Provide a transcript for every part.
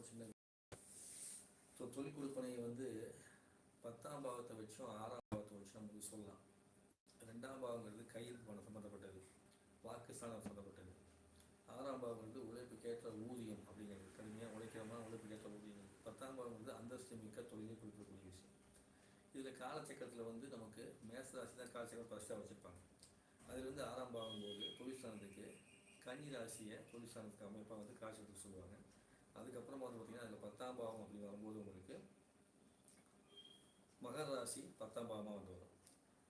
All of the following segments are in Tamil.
ஒரு சின்ன ஸோ தொழில் கொடுப்பனையை வந்து பத்தாம் பாவத்தை வச்சும் ஆறாம் பாவத்தை வச்சும் நமக்கு சொல்லலாம். ரெண்டாம் பாவங்கிறது கையில் பணம் சம்மந்தப்பட்டது வாக்குஸ்தானம் சம்மந்தப்பட்டது ஆறாம் பாவம் வந்து உழைப்புக்கேற்ற ஊதியம் அப்படிங்கிறது. கடுமையாக உழைக்கிறோமா? உழைப்புக்கேற்ற ஊதியம். பத்தாம் பாவம் வந்து அந்தஸ்து மிக்க தொழிலை கொடுக்கக்கூடிய விஷயம். இதில் காலச்சக்கரத்தில் வந்து நமக்கு மேசராசி தான் காலச்சக்கரம் ஃபஸ்ட்டாக வச்சுருப்பாங்க. அதில் வந்து ஆறாம் பாவம் போது தொழிற்சாலத்துக்கு கன்னி ராசியை தொழிற்சாலத்துக்கு அமைப்பாக வந்து காலச்சக்கரத்துக்கு சொல்லுவாங்க. அதுக்கப்புறமா வந்து பார்த்திங்கன்னா அதில் பத்தாம் பாவம் அப்படி வரும்போது உங்களுக்கு மகர ராசி பத்தாம் பாவமாக வந்து வரும்.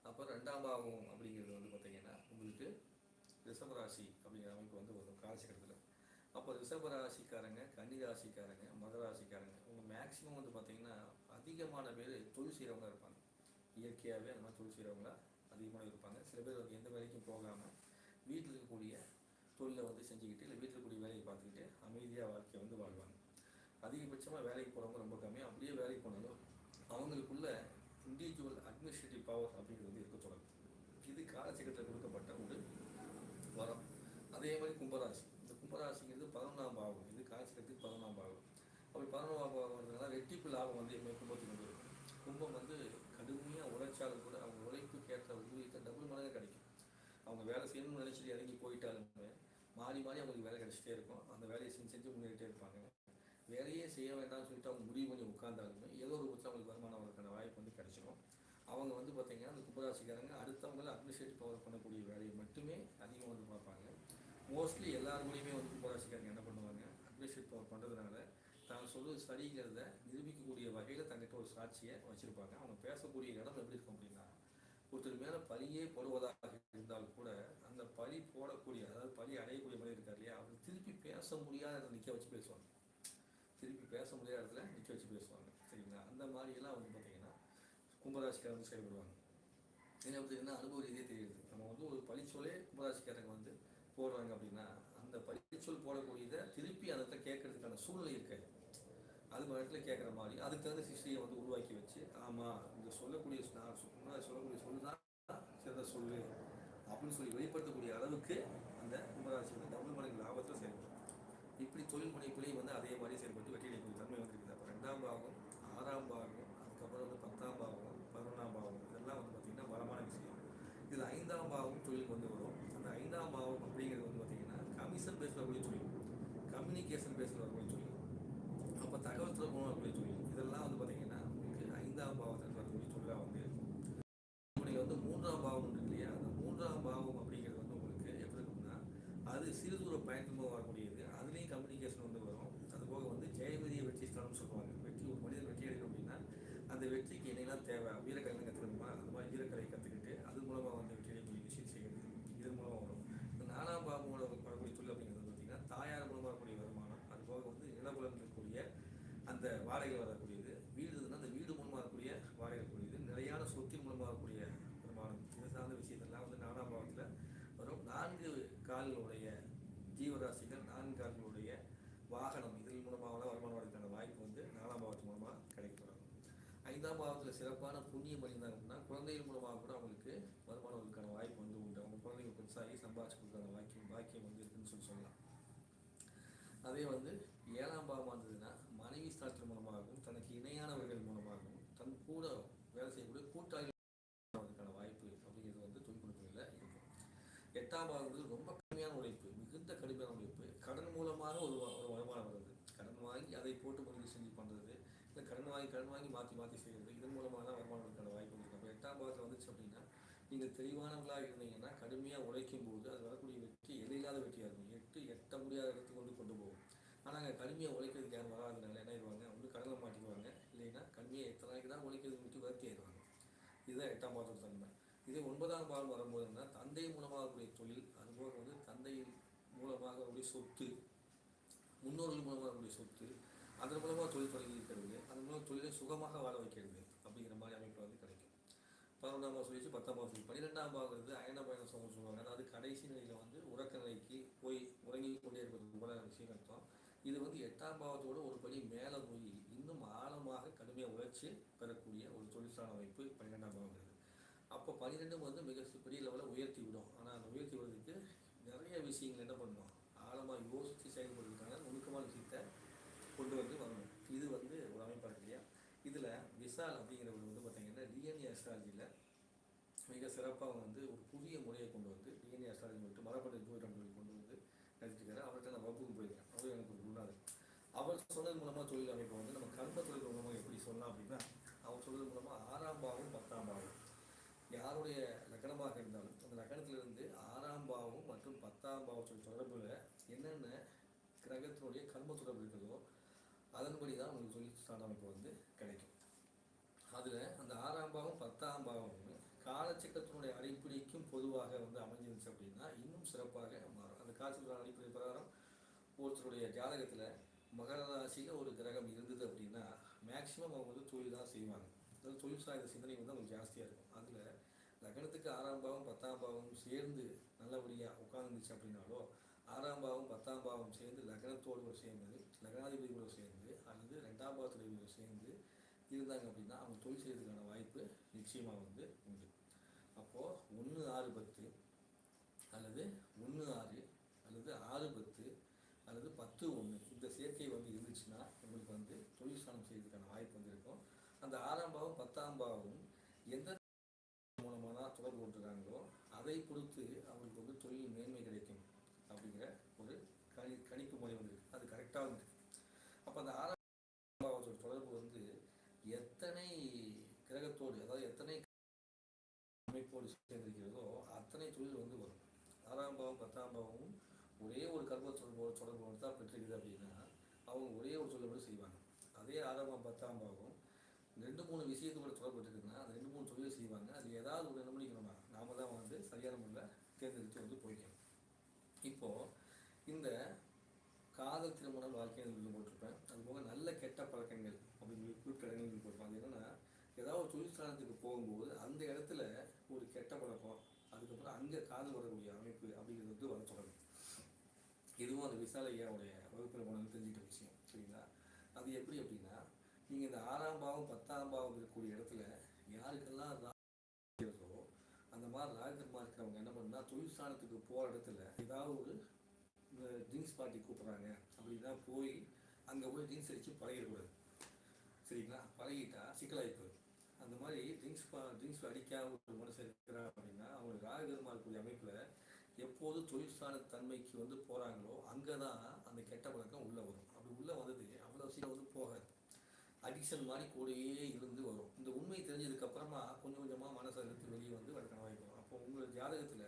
அப்போ ரெண்டாம் பாவம் அப்படிங்கிறது வந்து பார்த்திங்கன்னா உங்களுக்கு ரிஷப ராசி அப்படிங்கிற அமைப்பு வந்து வரும் காலச்சக்கரத்தில் அப்போ ரிஷப ராசிக்காரங்க கன்னி ராசிக்காரங்க மகர ராசிக்காரங்க உங்கள் மேக்ஸிமம் வந்து பார்த்திங்கன்னா அதிகமான பேர் தொழில் செய்கிறவங்க இருப்பாங்க. இயற்கையாகவே அந்த மாதிரி தொழில் செய்கிறவங்களா அதிகமாக இருப்பாங்க. சில பேர் வந்து எந்த வேலைக்கும் போகாமல் வீட்டில் இருக்கக்கூடிய தொழிலை வந்து செஞ்சுக்கிட்டு இல்லை வீட்டில் கூடிய வேலையை பார்த்துக்கிட்டு அமைதியாக வாழ்க்கையை வந்து வாழ்வாங்க. அதிகபட்சமாக வேலைக்கு போகிறவங்க ரொம்ப கம்மியாக அப்படியே வேலைக்கு போனாலும் அவங்களுக்குள்ள இண்டிவிஜுவல் அட்மினிஸ்ட்ரேட்டிவ் பவர் அப்படிங்கிறது வந்து இருக்க தொடங்கும். இது காலச்சக்கரத்தில் கொடுக்கப்பட்ட ஒரு வரம். அதே மாதிரி கும்பராசி. இந்த கும்பராசிங்கிறது பதினொன்றாம் பாவம் இது காலச்சக்கரத்துக்கு பதினொன்றாம் பாவம் அப்படி பதினொன்றாம் பாவம் வந்ததுனால ரெட்டிப்பு லாபம் வந்து எப்பவுமே கும்பத்துக்கு வந்து இருக்கும் கும்பம் வந்து கடுமையாக உழைச்சாலும் கூட அவங்க உழைப்புக்கு ஏற்ற ஊதியத்தை டபுள் மடங்கு கிடைக்கும். அவங்க வேலை செய்யணும்னு நினச்சிட்டு இறங்கி போயிட்டாலும் மாறி மாறி அவங்களுக்கு வேலை கிடச்சிட்டே இருக்கும். அந்த வேலையை செஞ்சு செஞ்சு முன்னேறிட்டே இருப்பாங்க. வேலையே செய்ய வேண்டாம்னு சொல்லிட்டு அவங்க முடிவு பண்ணி உட்காந்தாலுமே ஏதோ ஒரு பட்சம் அவங்களுக்கு வருமானம் வரக்கான வாய்ப்பு வந்து கிடைச்சிடும் அவங்க வந்து பார்த்தீங்கன்னா அந்த கும்பராசிக்காரங்க அடுத்தவங்கள அட்மினிஸ்ட்ரேட்டிவ் பவர் பண்ணக்கூடிய வேலையை மட்டுமே அதிகமாக வந்து பார்ப்பாங்க. மோஸ்ட்லி எல்லாருமே வந்து கும்பராசிக்காரங்க என்ன பண்ணுவாங்க? அட்மினிஸ்ட்ரேட் பவர் பண்ணுறதுனால தான் சொல்வது சரிங்கிறத நிரூபிக்கக்கூடிய வகையில் தங்கிட்ட ஒரு சாட்சியை வச்சுருப்பாங்க. அவங்க பேசக்கூடிய இடம் எப்படி இருக்கும் அப்படின்னா ஒருத்தர் மேலே பழியே போடுவதாக இருந்தால் கூட அந்த பழி போடக்கூடிய அதாவது பழி அடையக்கூடிய மாதிரி இருக்கார் இல்லையா அவர் திருப்பி பேச முடியாத இடத்துல நிற்க வச்சு பேசுவாங்க. திருப்பி பேச முடியாத இடத்துல நிற்க வச்சு பேசுவாங்க. சரிங்களா? அந்த மாதிரியெல்லாம் வந்து பார்த்தீங்கன்னா கும்பராசிக்காரங்க வந்து செயல்படுவாங்க. என்ன பார்த்தீங்கன்னா அனுபவ ரீதியே தெரியுது. நம்ம வந்து ஒரு பழிச்சொல்லே கும்பராசிக்காரங்க வந்து போடுறாங்க அப்படின்னா அந்த பழிச்சொல் போடக்கூடியதை திருப்பி அந்த இடத்துல கேட்கறதுக்கான சூழ்நிலை இருக்காது. அது மாதிரி இடத்துல கேட்குற மாதிரி அதுக்கு தகுந்த சிஸ்டியை வந்து உருவாக்கி வச்சு ஆமாம் இந்த சொல்லக்கூடிய நான் சொல்லக்கூடிய சொல்லு தான் சிறந்த சொல்லு அப்படின்னு சொல்லி வெளிப்படுத்தக்கூடிய அளவுக்கு அந்த கும்பராசி வந்து டபுள் மடங்கு லாபத்தில் செயல்படும். இப்படி தொழில் முனைப்புலையும் வந்து அதே மாதிரி செயல்பட்டு வெற்றி அடையக்கூடிய தன்மை வந்திருக்குது. அப்போ ரெண்டாம் பாகம் ஆறாம் பாகம் அதுக்கப்புறம் வந்து பத்தாம் பாகம் பதினொன்றாம் பாகம் இதெல்லாம் வந்து பார்த்திங்கன்னா பலமான விஷயம். இதில் ஐந்தாம் பாகம் தொழிலுக்கு வந்து வரும். அந்த ஐந்தாம் பாகம் அப்படிங்கிறது வந்து பார்த்திங்கன்னா கமிஷன் பேஸில் வரக்கூடிய தொழில். கம்யூனிகேஷன் பேஸில் வரக்கூடிய தொழில். அப்போ தகவல் தொடர்பு வரக்கூடிய தொழில். இதெல்லாம் வந்து பார்த்திங்கன்னா உங்களுக்கு ஐந்தாம் பாவத்தில் வரக்கூடிய தொழிலாக வந்து இருக்கும் உங்களுக்கு வந்து மூன்றாம் பாவம் இருக்கு இல்லையா அந்த மூன்றாம் பாவம் அப்படிங்கிறது வந்து உங்களுக்கு எப்படி இருக்கும்னா அது சிறு தூர பயணமாக வரக்கூடியது. அதுலேயும் கம்யூனிகேஷன் வந்து வரும். அது போக வந்து ஜெயமதியை வெற்றி ஸ்தானம்னு சொல்லுவாங்க. வெற்றி ஒரு மனிதன் வெற்றி அடையணும் அப்படின்னா அந்த வெற்றிக்கு என்னெல்லாம் தேவை? வீரக்கலை கற்றுக்கணுமா அந்த மாதிரி வீரக்கலை கற்றுக்கிட்டு அது மூலமாக வந்து வெற்றி அடையக்கூடிய விஷயம் செய்கிறது இதன் மூலமாக வரும். இந்த நாலாம் பாவம் மூலம் வரக்கூடிய தொழில் அப்படிங்கிறது பார்த்தீங்கன்னா தாயார் மூலமாக வரக்கூடிய வருமானம். அது போக வந்து நிலபுலம் இருக்கக்கூடிய அந்த வாடகை வர வீடு இருந்ததுன்னா அந்த வீடு மூலமாக வரக்கூடிய வாடகை வரக்கூடியது நிலையான சொத்தின் மூலமாக வரக்கூடிய வருமானம் இது சார்ந்த விஷயத்தெல்லாம் வந்து நாலாம் பாவத்தில் வரும் நான்கு கால்களுடைய ஜீவராசிகள் நான்கு கால்களுடைய வாகனம் இதன் மூலமாக வருமானம் வரதுக்கான வாய்ப்பு வந்து நாலாம் பாவத்து மூலமாக கிடைக்கப்படும் ஐந்தாம் பாவத்தில் சிறப்பான புண்ணியம் பண்ணியிருந்தாங்க அப்படின்னா குழந்தைகள் மூலமாக கூட அவங்களுக்கு வருமானம் வாய்ப்பு வந்து உண்டு. அவங்க குழந்தைங்க பெருசாகி சம்பாதிச்சு கொடுக்குற வாக்கியம் பாக்கியம் வந்து இருக்குன்னு சொல்லி சொல்லலாம். அதே வந்து ஏழாம் பாவம் இருந்ததுன்னா மனைவி ஸ்தானத்தின் மூலமாகவும் தனக்கு இணையானவர்கள் மூலமாகவும் தன் கூட வேலை செய்யக்கூடிய கூட்டாளி அவர்களுக்கான வாய்ப்பு அப்படிங்கிறது வந்து தொழில் கொடுப்பதில் இருக்கும். எட்டாம் பாவங்கிறது ரொம்ப கடுமையான உழைப்பு மிகுந்த கடுமையான உழைப்பு கடன் மூலமாக ஒரு வ- ஒரு வருமானம் வருது கடன் வாங்கி அதை போட்டு முதலீடு செஞ்சு பண்ணுறது இல்லை கடன் வாங்கி கடன் வாங்கி மாற்றி மாற்றி செய்கிறது இதன் மூலமாக தான் வருமானத்துக்கான வாய்ப்பு இருக்குது அப்போ எட்டாம் பாவத்தில் வந்துச்சு அப்படின்னா நீங்கள் தெளிவானவர்களாக இருந்தீங்கன்னா கடுமையாக உழைக்கும் போது அது வரக்கூடிய வெற்றி எல்லையில்லாத வெற்றியாக இருக்கும். எட்டு எட்ட முடியாத இடத்துக்கு கொண்டு கொண்டு போகும். ஆனால் அங்கே கடுமையாக உழைக்கிறதுக்கு யாரும் வராதனால என்ன ஆயிடுவாங்க? ஒன்று கடலில் மாட்டிக்குவாங்க. இல்லைன்னா கடுமையாக எத்தனை நாளைக்கு தான் உழைக்கிறது விட்டு வருத்தி ஆயிடுவாங்க. இதுதான் எட்டாம் பாவத்தோட தன்மை. இதே ஒன்பதாம் பாவம் வரும்போதுன்னா தந்தை மூலமாகக்கூடிய தொழில் தொழில் அதுபோக வந்து தந்தையின் மூலமாக கூடிய சொத்து முன்னோர்கள் மூலமாக கூடிய சொத்து அதன் மூலமாக தொழில் தொடங்கி இருக்கிறது. அதன் மூலம் தொழிலை சுகமாக வாழ வைக்கிறது அப்படிங்கிற மாதிரி அமைப்பு வந்து கிடைக்கும். பதினொன்றாம் மாதம் சொல்லிச்சு பத்தாம் மாதம் சொல்லி. பன்னிரெண்டாம் பாகிறது அயன பயண சோகம் சொல்லுவாங்க அதாவது கடைசி நிலையில் வந்து உறக்க நிலைக்கு போய் உறங்கி கொண்டே இருப்பது போல விஷயம் அர்த்தம். இது வந்து எட்டாம் பாவத்தோட ஒரு படி மேலே போய் இன்னும் ஆழமாக கடுமையாக உழைச்சி பெறக்கூடிய ஒரு தொழிற்சாலை அமைப்பு பன்னிரெண்டாம் பாவங்கிறது அப்போ பன்னிரெண்டும் வந்து மிக பெரிய லெவலில் உயர்த்தி விடும். ஆனால் அந்த உயர்த்தி விடுறதுக்கு நிறைய விஷயங்கள் என்ன பண்ணணும் ஆழமாக யோசித்து செயல்படுறதுக்கான நுணுக்கமான விஷயத்தை கொண்டு வந்து வரணும். இது வந்து ஒரு அமைப்பாக இல்லையா? இதில் விசால் அப்படிங்கிறவர் வந்து பார்த்தீங்கன்னா டிஎன்ஏ அஸ்ட்ராலஜியில் மிக சிறப்பாக வந்து ஒரு புதிய முறையை கொண்டு வந்து டிஎன்ஏ அஸ்ட்ராலஜி சொல்லிட்டு மரபணு ஜோதிடம் கொண்டு வந்து நடத்திருக்காரு அவர்கிட்ட நான் வகுப்புக்கு போயிருக்கேன். அவர் எனக்கு ஒரு குருநாதர். அவர் சொன்னது மூலமாக தொழில் அமைப்பை வந்து நம்ம கர்ம தொழில் மூலமாக எப்படி சொல்லலாம் அப்படின்னா அவர் சொல்றது மூலமாக ஆறாம் பாவம் பத்தாம் பாவம். யாருடைய லக்கணமாக இருந்தாலும் அந்த லக்கணத்திலிருந்து ஆறாம் பாவம் மற்றும் பத்தாம் பாவத்தோட தொடர்பில் என்னென்ன கிரகத்தினுடைய கர்ம தொடர்பு இருக்கிறதோ அதன்படி தான் உங்களுக்கு தொழில் அமைப்பு வந்து கிடைக்கும். அதில் அந்த ஆறாம் பாவம் பத்தாம் பாவம் காலச்சக்கரத்தினுடைய அடிப்படைக்கும் பொதுவாக வந்து அமைஞ்சிருந்துச்சு அப்படின்னா இன்னும் சிறப்பாக மாறும். அந்த காலச்சக்கர அடிப்படை பிரகாரம் ஒருத்தருடைய ஜாதகத்தில் மகர ராசியில் ஒரு கிரகம் இருந்தது அப்படின்னா மேக்சிமம் அவங்க வந்து தொழில் தான் செய்வாங்க. அதாவது தொழில் சார்ந்த சிந்தனை வந்து அவங்களுக்கு ஜாஸ்தியாக இருக்கும். அதில் லக்னத்துக்கு ஆறாம் பாவம் பத்தாம் பாவம் சேர்ந்து நல்லபடியாக உட்காந்துச்சு அப்படின்னாலோ ஆறாம் பாவம் பத்தாம் பாவம் சேர்ந்து லக்னத்தோடு சேர்ந்தது நகராதிபதிகளோடு சேர்ந்து அல்லது ரெண்டாம் பாவத்துடைய சேர்ந்து இருந்தாங்க அப்படின்னா அவங்க தொழில் செய்யறதுக்கான வாய்ப்பு நிச்சயமாக வந்து உண்டு. அப்போது ஒன்று ஆறு பத்து அல்லது ஒன்று ஆறு அல்லது ஆறு பத்து அல்லது பத்து ஒன்று இந்த சேர்க்கை வந்து இருந்துச்சுன்னா உங்களுக்கு வந்து தொழில் ஸ்தானம் செய்யறதுக்கான வாய்ப்பு வந்து இருக்கும். அந்த ஆறாம் பாவம் பத்தாம் பாவம் எந்த மூலமாக தான் தொடர்பு கொண்டிருக்காங்களோ அதை பொறுத்து அவங்களுக்கு வந்து தொழில் மேன்மை கிடைக்கும் அப்படிங்கிற ஒரு கணி கணிப்பு முறை வந்து அது கரெக்டாக வந்து அப்போ அந்த ஆறாம் தொடர்பு வந்து எத்தனை கிரகத்தோடு அதாவது எத்தனை அமைப்போடு சேர்ந்திருக்கிறதோ அத்தனை தொழில் வந்து வரும். ஆறாம் பாவம் பத்தாம் பாவமும் ஒரே ஒரு கர்ம தொடர்போடு தொடர்பு தான் பெற்றிருக்குது அப்படின்னா அவங்க ஒரே ஒரு தொழில் செய்வாங்க. அதே ஆறாம் பத்தாம் பாவம் ரெண்டு மூணு விஷயத்தோட தொடர்பட்டுருக்குன்னா அந்த அது ரெண்டு மூணு தொழில் செய்வாங்க. அது ஏதாவது ஒரு என்ன பண்ணிக்கணுமா நாம தான் வந்து சரியான முறையில் தேர்ந்தெடுத்து வந்து போய்க்கணும். இப்போ இந்த காதல் திருமணம் வாழ்க்கையை சொல்லி போட்டிருப்பேன். கெட்ட பழக்கங்கள் அப்படின்னு சொல்லி குறிப்பிடங்கள் சொல்லி என்னன்னா ஏதாவது ஒரு தொழிற்சாலத்துக்கு போகும்போது அந்த இடத்துல ஒரு கெட்ட பழக்கம் அதுக்கப்புறம் அங்கே காதல் வரக்கூடிய அமைப்பு அப்படிங்கிறது வந்து வர தொடங்கும். இதுவும் அந்த விசாலையாவுடைய வகுப்பில் போனது தெரிஞ்சுக்கிட்ட விஷயம். சரிங்களா? அது எப்படி அப்படின்னா நீங்கள் இந்த ஆறாம் பாவம் பத்தாம் பாவம் இருக்கக்கூடிய இடத்துல யாருக்கெல்லாம் ராகு அந்த மாதிரி ராகர்மா இருக்கிறவங்க என்ன பண்ணால் தொழில் ஸ்தானத்துக்கு போகிற இடத்துல ஏதாவது ஒரு ட்ரிங்க்ஸ் பார்ட்டி கூப்பிட்றாங்க. அப்படின்னா போய் அங்கே போய் ட்ரிங்க்ஸ் அடித்து பழகிடக்கூடாது. சரிங்களா? பழகிட்டா சிக்கலாகி போயிடும் அந்த மாதிரி ட்ரிங்க்ஸ் பா ட்ரிங்க்ஸ் அடிக்காமல் ஒரு மனுஷன் இருக்கிறான் அப்படின்னா அவங்களுக்கு ராககரமாக இருக்கக்கூடிய அமைப்பில் எப்போது தொழிற்சாலை தன்மைக்கு வந்து போகிறாங்களோ அங்கே தான் அந்த கெட்ட பழக்கம் உள்ளே வரும். அப்படி உள்ளே வந்தது அவ்வளோ சீக்கிரம் வந்து போகாது. அடிக்ஷன் மாதிரி கூடயே இருந்து வரும். இந்த உண்மை தெரிஞ்சதுக்கப்புறமா கொஞ்சம் கொஞ்சமாக மனசை எடுத்து வெளியே வந்து வழக்கம் வாய்க்கும் அப்போ உங்கள் ஜாதகத்தில்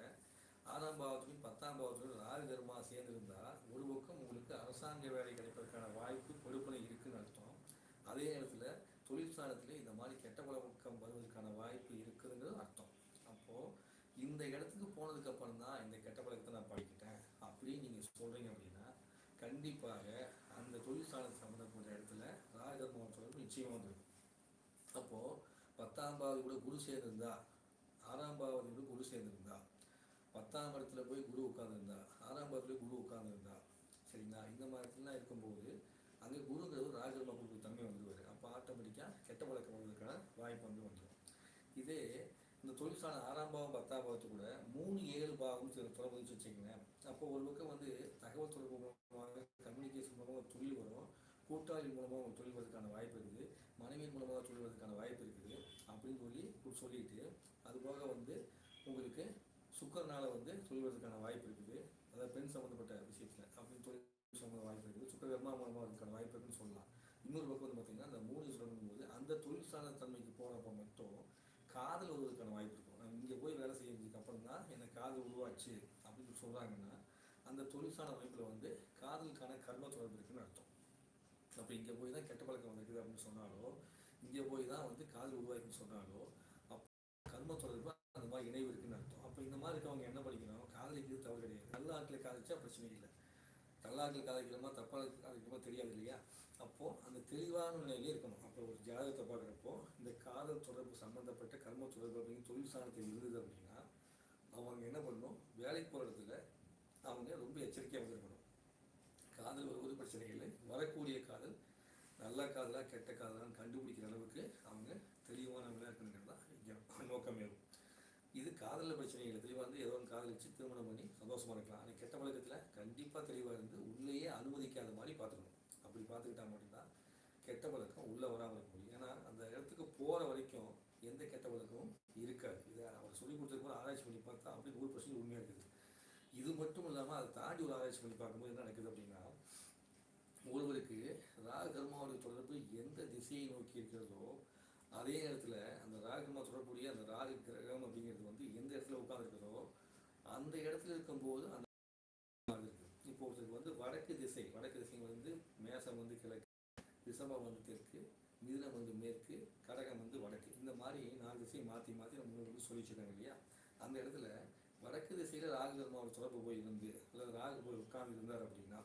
ஆறாம் பாவத்துலையும் பத்தாம் பாவத்துலையும் ராககரமா சேர்ந்திருந்தா ஒரு பக்கம் உங்களுக்கு அரசாங்க வேலை கிடைப்பதற்கான வாய்ப்பு கொடுப்பனை இருக்குன்னு அர்த்தம் அதே நேரத்தில் தொழிற்சாலத்திலே இந்த மாதிரி கெட்ட பழக்கம் வருவதற்கான வாய்ப்பு இருக்குதுங்கிறது அர்த்தம். அப்போது இந்த இடத்துக்கு போனதுக்கு அப்புறம் தான் இந்த கெட்ட பழக்கத்தை நான் படிக்கிட்டேன் அப்படின்னு நீங்கள் சொல்கிறீங்க அப்படின்னா கண்டிப்பாக அந்த தொழிற்சாலை சம்மந்தப்பட்ட இடத்துல ராககர்மம் தொடர்பு நிச்சயமாக வந்துடும் அப்போது பத்தாம் பாவது கூட குரு சேர்ந்திருந்தா ஆறாம் பாவது கூட குரு சேர்ந்திருந்தா பத்தாம் இடத்துல போய் குரு உட்காந்துருந்தா ஆறாம் பாவத்துல குரு உட்காந்துருந்தா சரிங்களா? இந்த மாதிரிலாம் இருக்கும்போது அங்கே குருங்கிறவர் ராஜகர்மா கொடுக்குற தன்மை வந்துடுவார் அப்போ ஆட்டோமேட்டிக்காக கெட்ட பழக்கம் வந்ததுக்கான வாய்ப்பு வந்து வந்துடும் இதே இந்த தொழிற்சாலை ஆறாம் பாவம் பத்தாம் பாவத்து கூட மூணு ஏழு பாவம் சில தொடர்புன்னு வச்சு வச்சுக்கோங்களேன். அப்போ ஒரு பக்கம் வந்து தகவல் தொடர்பு மூலமாக கம்யூனிகேஷன் மூலமாக தொழில் வரும். கூட்டாளி மூலமாக ஒரு தொழில் வரதுக்கான வாய்ப்பு இருக்குது. மனைவியின் மூலமாக தொழில் வரதுக்கான வாய்ப்பு இருக்குது அப்படின்னு சொல்லி சொல்லிட்டு அதுபோக வந்து உங்களுக்கு சுக்கரனால் வந்து தொழில் வரதுக்கான வாய்ப்பு இருக்குது. அதாவது பெண் சம்மந்தப்பட்ட விஷயத்தில் அப்படின்னு சொல்லி சம்மந்த வாய்ப்பு இருக்குது. சுக்கர கர்மா மூலமாக இருக்கிற வாய்ப்பு இருக்குன்னு சொல்லலாம். இன்னொரு பக்கம் வந்து பார்த்தீங்கன்னா அந்த மூணு சொல்லும்போது அந்த தொழில் சார்ந்த தன்மைக்கு போனப்போ மட்டும் காதல் வருவதற்கான வாய்ப்பு இருக்கும். நான் இங்கே போய் வேலை செய்யறதுக்கு அப்புறம் தான் எனக்கு காதல் உருவாச்சு அப்படின்னு சொல்கிறாங்கன்னா அந்த தொழிற்சாலை அமைப்பில் வந்து காதலுக்கான கர்ம தொடர்பு இருக்குன்னு அர்த்தம். அப்போ இங்கே போய் தான் கெட்ட பழக்கம் வந்திருக்குது அப்படின்னு சொன்னாலோ இங்கே போய் தான் வந்து காதல் உருவாயிருக்குன்னு சொன்னாலோ அப்போ கர்ம தொடர்பு அந்த மாதிரி இணைவு இருக்குன்னு அர்த்தம். அப்போ இந்த மாதிரி இருக்கவங்க என்ன படிக்கணும்? காதலிக்கிறது தவறு கிடையாது. நல்ல ஆட்டில் காதலிச்சா பிரச்சனை இல்லை. தல்லாக்கள் கதைக்கிறோமா தப்பாக கதைக்கிறோமா தெரியாது இல்லையா? அப்போது அந்த தெளிவான நிலையிலே இருக்கணும். அப்போ ஒரு ஜாதகத்தை பார்க்குறப்போ இந்த காதல் தொடர்பு சம்மந்தப்பட்ட கர்ம தொடர்பு அப்படிங்கிற தொழில் சாணத்தில் இருந்தது அப்படின்னா அவங்க என்ன பண்ணணும்? வேலைக்கு போகிற இடத்துல அவங்க ரொம்ப எச்சரிக்கையாக வந்திருக்கணும் காதல் வருவது பிரச்சனை இல்லை. வரக்கூடிய காதல் நல்ல காதலாக கெட்ட காதலான்னு கண்டுபிடிக்கிற அளவுக்கு அவங்க தெளிவானவங்களாக இருக்கணுங்கிறது தான் இங்கே நோக்கமே. இருக்கும் காதலில் பிரச்சனை இல்லை. தெளிவாக இருந்து ஏதோ ஒன்று காதலிச்சு திருமணம் பண்ணி சந்தோஷமாக இருக்கலாம். ஆனால் கெட்ட பழக்கத்தில் கண்டிப்பாக தெளிவாக இருந்து உள்ளேயே அனுமதிக்காத மாதிரி பார்த்துக்கணும். அப்படி பார்த்துக்கிட்டா மட்டும்தான் கெட்ட பழக்கம் உள்ளே வராமல் இருக்க முடியும். ஏன்னா அந்த இடத்துக்கு போகிற வரைக்கும் எந்த கெட்ட பழக்கமும் இருக்காது. இதை அவர் சொல்லி கொடுத்துருக்கும் ஆராய்ச்சி பண்ணி பார்த்தா அப்படி நூறு பர்சன்ட் உண்மையாக இருக்குது. இது மட்டும் இல்லாமல் அதை தாண்டி ஒரு ஆராய்ச்சி பண்ணி பார்க்கும்போது என்ன நடக்குது அப்படின்னா ஒருவருக்கு ராகு கர்மாவுடைய தொடர்பு எந்த திசையை நோக்கி இருக்கிறதோ அதே நேரத்தில் அந்த ராகு கர்மா அந்த ராக கிரகம் அப்படிங்கிறது இடத்துல உட்காந்துருக்கிறோம் அந்த இடத்துல இருக்கும்போது அந்த இப்போ ஒருத்தருக்கு வந்து வடக்கு திசை வடக்கு திசை வந்து மேசம் வந்து கிழக்கு ரிஷபம் வந்து தெற்கு மிதுனம் வந்து மேற்கு கடகம் வந்து வடக்கு. இந்த மாதிரி நாலு திசையை மாற்றி மாற்றி நம்ம முன்னாடி வந்து இல்லையா? அந்த இடத்துல வடக்கு திசையில் ராகுதர்மாவோட தொடர்பு போய் இருந்து அல்லது ராகு போய் உட்கார்ந்து இருந்தார் அப்படின்னா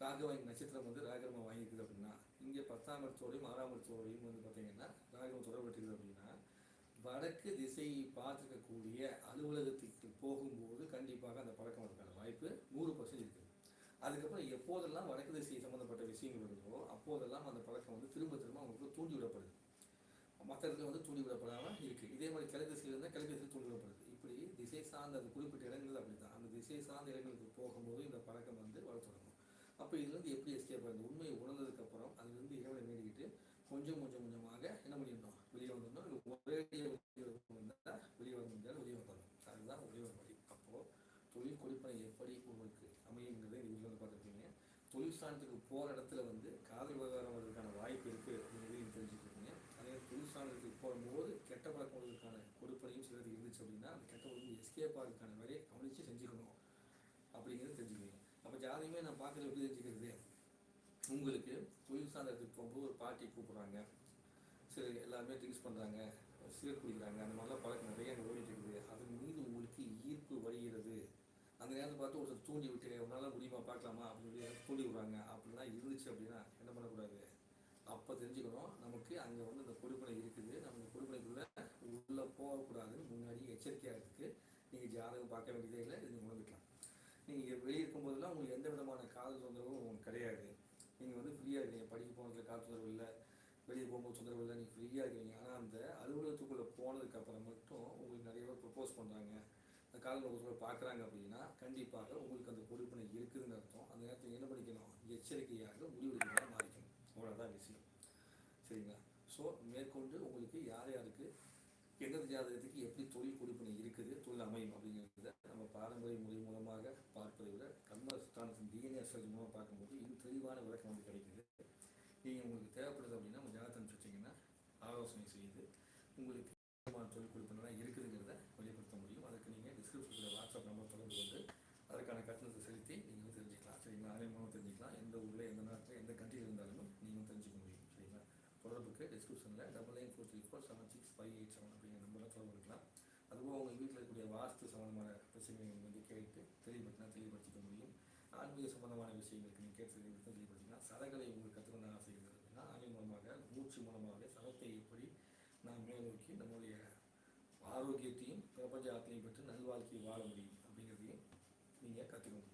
ராகவாயின் நட்சத்திரம் வந்து ராகர்மா வாங்கியிருக்குது அப்படின்னா இங்கே பத்தாம் இடத்தோடையும் ஆறாம் இடத்தோடையும் வந்து பார்த்தீங்கன்னா தொடர்பு இருக்குது அப்படின்னா வடக்கு திசையை பார்த்துக்கக்கூடிய அலுவலகத்துக்கு போகும்போது கண்டிப்பாக அந்த பழக்கம் வரதுக்கான வாய்ப்பு நூறு பர்சன்ட் இருக்குது. அதுக்கப்புறம் எப்போதெல்லாம் வடக்கு திசை சம்மந்தப்பட்ட விஷயங்கள் இருந்தோ அப்போதெல்லாம் அந்த பழக்கம் வந்து திரும்ப திரும்ப அவங்களுக்கு தூண்டி விடப்படுது மற்ற இடத்துல வந்து தூண்டி விடப்படாமல் இருக்குது இதே மாதிரி கிழக்கு திசையில் இருந்தால் கிழக்கு திசையில் தூண்டி விடப்படுது இப்படி திசை சார்ந்த அந்த குறிப்பிட்ட இடங்கள் அப்படி தான் அந்த திசை சார்ந்த இடங்களுக்கு போகும்போது இந்த பழக்கம் வந்து வர தொடங்கும். அப்போ இதுலேருந்து எப்படி எஸ்கேப் ஆகுது? உண்மையை உணர்ந்ததுக்கப்புறம் அதுலேருந்து இறைவனை வேண்டிக்கிட்டு கொஞ்சம் கொஞ்சம் கொஞ்சமாக என்ன பண்ணிடணும்? வெளியே வந்துடணும் ஒரே வந்தால் வெளியே வர முடியாது வெளியே வந்துடணும் அதுதான் ஒரே ஒரு வழி. அப்போது தொழில் கொடுப்பனை எப்படி உங்களுக்கு அமையுங்கிறத நீங்கள் வந்து பார்த்துருக்கீங்க தொழில் ஸ்தானத்துக்கு போகிற இடத்துல வந்து காதல் விவகாரம் வர்றதுக்கான வாய்ப்பு இருக்குது அப்படிங்கிறது நீங்கள் தெரிஞ்சுக்கிட்டீங்க. அதே தொழில் ஸ்தானத்துக்கு போகும்போது கெட்ட பழக்கங்களுக்கான கொடுப்பனையும் சிலருக்கு இருந்துச்சு அப்படின்னா அந்த கெட்ட பழக்கம் எஸ்கேப் ஆகிறதுக்கான வரையை கவனித்து செஞ்சுக்கணும் அப்படிங்கிறது தெரிஞ்சுக்கணும் அப்போ ஜாதியுமே நான் பார்க்குறது எப்படி தெரிஞ்சுக்கிறது? உங்களுக்கு தொழில் சார்ந்தத்துக்கு போகும்போது ஒரு பாட்டி கூப்பிட்றாங்க. சரி எல்லாருமே ட்ரிங்க்ஸ் பண்ணுறாங்க சிகரெட் குடிக்கிறாங்க அந்த மாதிரிலாம் பழக்கம் நிறைய அங்கே அது அதன் மீது உங்களுக்கு ஈர்ப்பு வருகிறது. அந்த நேரத்தில் பார்த்து ஒருத்தர் தூண்டி விட்டு உன்னால முடியுமா? பார்க்கலாமா? அப்படின்னு சொல்லி தூண்டி விடுறாங்க. அப்படிலாம் இருந்துச்சு அப்படின்னா என்ன பண்ணக்கூடாது? அப்போ தெரிஞ்சுக்கணும் நமக்கு அங்கே வந்து அந்த கொடுப்பனை இருக்குது. நம்ம இந்த கொடுப்பனைக்குள்ளே உள்ளே போகக்கூடாதுன்னு முன்னாடி எச்சரிக்கையாக இருக்குது நீங்கள் ஜாதகம் பார்க்க வேண்டியதே இல்லை இது நீங்கள் உணர்ந்துக்கலாம். நீங்கள் வெளியே இருக்கும்போதெல்லாம் உங்களுக்கு எந்த விதமான காதல் தொந்தரவும் உங்களுக்கு கிடையாது. நீங்கள் வந்து ஃப்ரீயாக இருக்கீங்க. படிக்க போனதில் கால் தொந்தரவு இல்லை. வெளியே போகும்போது தொந்தரவு இல்லை நீங்கள் ஃப்ரீயாக இருக்கீங்க. ஆனால் அந்த அலுவலகத்துக்குள்ளே போனதுக்கப்புறம் மட்டும் உங்களுக்கு நிறைய பேர் ப்ரப்போஸ் பண்ணுறாங்க அந்த காதல் ஒரு பார்க்குறாங்க அப்படின்னா கண்டிப்பாக உங்களுக்கு அந்த பொறுப்பினை இருக்குதுன்னு அர்த்தம். அந்த நேரத்தில் என்ன பண்ணிக்கணும்? எச்சரிக்கையாக முடிவெடுக்கிறதா மாறிக்கணும். அவ்வளோதான் விஷயம். சரிங்களா? ஸோ மேற்கொண்டு உங்களுக்கு யார் யாருக்கு எந்தெந்த ஜாதகத்துக்கு எப்படி தொழில் கொடுப்பினை இருக்குது தொழில் அமையும் அப்படிங்கிறத நம்ம பாரம்பரிய முறை மூலமாக பார்ப்பதை விட கர்மஸ்தானத்தின் டிஎன்ஏ சர்ஜ் மூலமாக பார்க்கும்போது இன்னும் தெளிவான விளக்கம் வந்து கிடைக்குது. நீங்கள் உங்களுக்கு தேவைப்படுது அப்படின்னா உங்கள் ஜாதகத்தை அனுப்பிச்சிட்டிங்கன்னா ஆலோசனை செய்து உங்களுக்கு விதமான தொழில் கொடுப்பனெல்லாம் இருக்குதுங்கிறத வெளிப்படுத்த முடியும். அதுக்கு நீங்கள் டிஸ்கிரிப்ஷனில் வாட்ஸ்அப் நம்பர் தொடர்பு கொண்டு அதற்கான கட்டணத்தை செலுத்தி நீங்கள் வந்து தெரிஞ்சுக்கலாம். சரிங்களா? ஆன்லைன் மூலம் தெரிஞ்சுக்கலாம். எந்த ஊரில் எந்த நாட்டில் எந்த கண்ட்ரியில் இருந்தாலும் நீங்கள் தெரிஞ்சுக்க முடியும். சரிங்களா? தொடர்புக்கு டிஸ்கிரிப்ஷனில் double nine four three four seven six five eight seven அப்படிங்கிற நம்பரில் தொடர்பு இருக்கலாம் அதுபோக உங்கள் வீட்டில் இருக்கக்கூடிய வாஸ்து சம்மந்தமான பிரச்சனைகள் வந்து கேட்டு தெளிவுபடுத்தினா தெளிவுபடுத்திக்க முடியும். ஆன்மீக சம்பந்தமான விஷயங்களுக்கு நீங்கள் கேட்டு தெளிவுபடுத்தினா தெளிவுபடுத்திக்கலாம். சதகளை உங்களுக்கு கற்றுக்கணும் ஆசை இருந்தது அப்படின்னா ஆன்மீக மூலமாக மூச்சு மூலமாக சதத்தை எப்படி நோக்கி நம்முடைய ஆரோக்கியத்தையும் பிரபஞ்ச ஆத்மையும் பெற்று நல்வாழ்க்கையை வாழ முடியும் அப்படிங்கிறதையும் நீங்கள் கற்றுக்க முடியும்